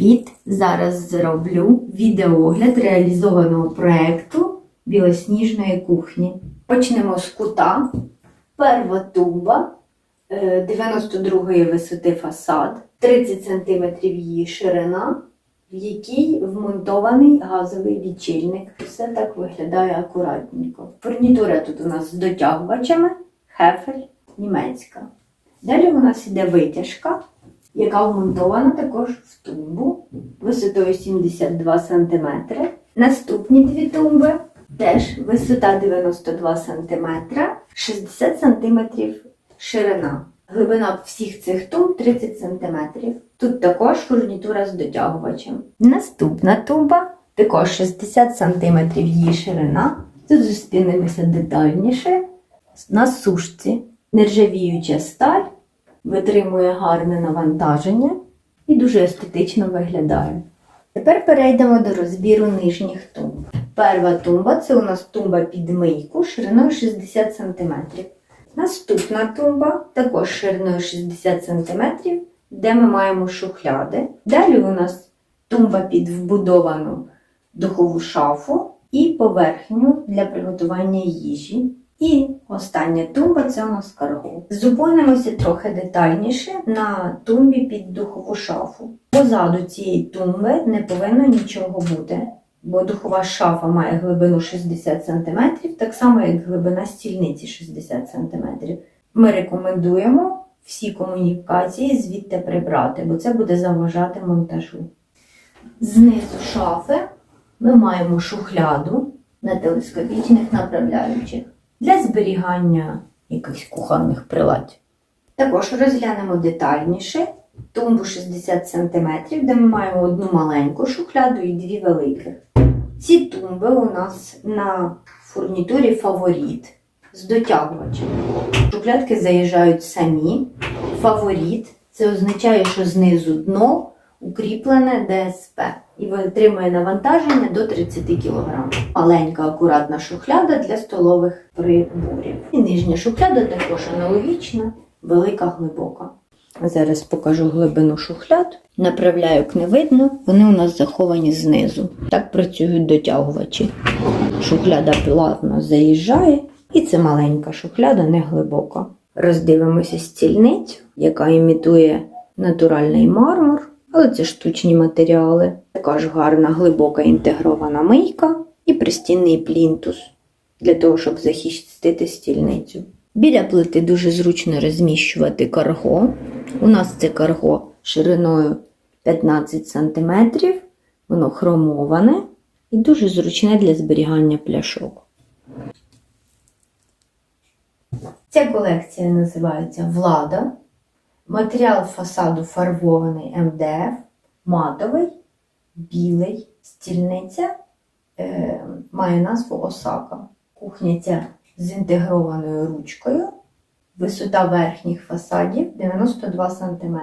Привіт! Зараз зроблю відеогляд реалізованого проєкту білосніжної кухні. Почнемо з кута. Перва туба е, 92 висоти фасад, 30 см її ширина, в якій вмонтований газовий лічильник. Все так виглядає акуратненько. Фурнітура тут у нас з дотягувачами, хефель, німецька. Далі у нас іде витяжка яка вмонтована також в тумбу висотою 72 см. Наступні дві тумби теж висота 92 см, 60 см ширина. Глибина всіх цих тумб 30 см. Тут також фурнітура з дотягувачем. Наступна тумба також 60 см її ширина. Тут зустрінемося детальніше. На сушці нержавіюча сталь витримує гарне навантаження і дуже естетично виглядає. Тепер перейдемо до розбіру нижніх тумб. Перша тумба це у нас тумба під мийку шириною 60 см. Наступна тумба також шириною 60 см, де ми маємо шухляди. Далі у нас тумба під вбудовану духову шафу і поверхню для приготування їжі. І остання тумба це у нас карго. Зупинимося трохи детальніше на тумбі під духову шафу. Позаду цієї тумби не повинно нічого бути, бо духова шафа має глибину 60 см, так само як глибина стільниці 60 см. Ми рекомендуємо всі комунікації звідти прибрати, бо це буде заважати монтажу. Знизу шафи ми маємо шухляду на телескопічних направляючих для зберігання якихось кухонних прилад. Також розглянемо детальніше тумбу 60 см, де ми маємо одну маленьку шухляду і дві великих. Ці тумби у нас на фурнітурі фаворіт з дотягувачем. Шухлядки заїжджають самі. Фаворіт це означає, що знизу дно укріплене ДСП і витримує навантаження до 30 кг. Маленька акуратна шухляда для столових приборів. І нижня шухляда також аналогічна, велика глибока. Зараз покажу глибину шухляд. Направляю не видно, вони у нас заховані знизу. Так працюють дотягувачі. Шухляда плавно заїжджає, і це маленька шухляда, не глибока. Роздивимося стільницю, яка імітує натуральний мармур, але це штучні матеріали. Така ж гарна глибока інтегрована мийка і пристінний плінтус для того, щоб захистити стільницю. Біля плити дуже зручно розміщувати карго. У нас це карго шириною 15 см, воно хромоване і дуже зручне для зберігання пляшок. Ця колекція називається Влада. Матеріал фасаду фарбований МДФ, матовий, білий, стільниця е, має назву Осака. Кухня ця з інтегрованою ручкою. Висота верхніх фасадів 92 см.